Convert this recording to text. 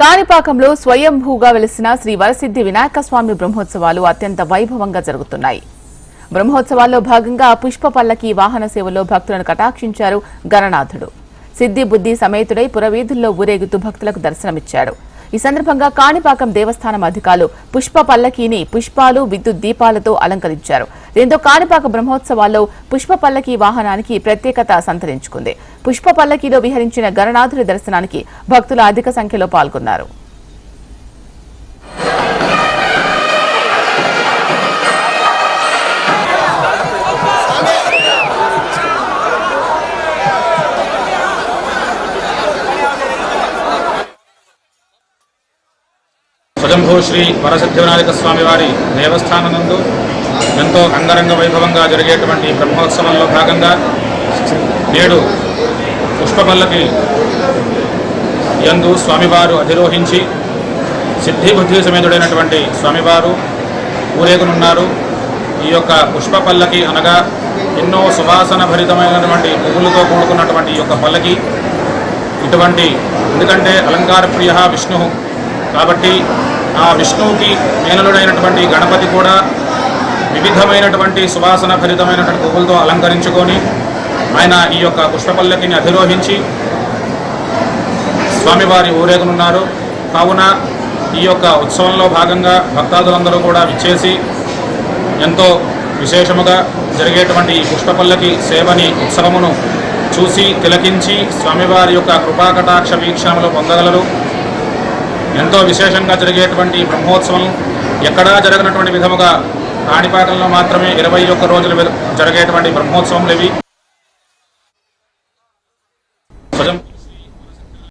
కాణిపాకంలో స్వయంభూగా వెలిసిన శ్రీ వరసిద్ధి వినాయక స్వామి బ్రహ్మోత్సవాలు అత్యంత వైభవంగా జరుగుతున్నాయి. బ్రహ్మోత్సవాల్లో భాగంగా పుష్ప పల్లకి వాహన సేవలో భక్తులను కటాక్షించారు గణనాథుడు. సిద్ధి బుద్ధి సమేతుడై పురవీధుల్లో ఊరేగుతూ భక్తులకు దర్శనమిచ్చాడు ఈ సందర్భంగా కాణిపాకం దేవస్థానం అధికారులు పుష్ప పల్లకీని పుష్పాలు విద్యుత్ దీపాలతో అలంకరించారు. దీంతో కాణిపాక బ్రహ్మోత్సవాల్లో పుష్ప పల్లకీ వాహనానికి ప్రత్యేకత సంతరించుకుంది. పుష్ప పల్లకీలో విహరించిన గణనాథుడి దర్శనానికి భక్తులు అధిక సంఖ్యలో పాల్గొన్నారు. స్వయంభూ శ్రీ వరసిద్ధి వినాయక స్వామి వారి దేవస్థానం ఎంతో అంగరంగ వైభవంగా జరిగేటువంటి బ్రహ్మోత్సవంలో భాగంగా నేడు పుష్పపల్లకి యందు స్వామివారు అధిరోహించి సిద్ధి బుద్ధి సమేతుడైనటువంటి స్వామివారు ఊరేగునున్నారు. ఈ యొక్క పుష్ప పల్లకి అనగా ఎన్నో సువాసన భరితమైనటువంటి పువ్వులతో కూడుకున్నటువంటి ఈ యొక్క పల్లకి ఇటువంటి ఎందుకంటే అలంకార ప్రియ విష్ణు కాబట్టి ఆ విష్ణువుకి మేనలుడైనటువంటి గణపతి కూడా వివిధమైనటువంటి సువాసన భరితమైనటువంటి పువ్వులతో అలంకరించుకొని ఆయన ఈ యొక్క పుష్పపల్లకిని అధిరోహించి స్వామివారి ఊరేగనున్నారు. కావున ఈ యొక్క ఉత్సవంలో భాగంగా భక్తాదులందరూ కూడా విచ్చేసి ఎంతో విశేషముగా జరిగేటువంటి ఈ పుష్పపల్లకి సేవని ఉత్సవమును చూసి తిలకించి స్వామివారి యొక్క కృపాకటాక్ష వీక్షణములు పొందగలరు. ఎంతో విశేషంగా జరిగేటువంటి బ్రహ్మోత్సవం ఎక్కడా జరగనటువంటి విధముగా కాణిపాకంలో మాత్రమే ఇరవై ఒక్క రోజులు జరిగేటువంటి బ్రహ్మోత్సవములు ఇవి.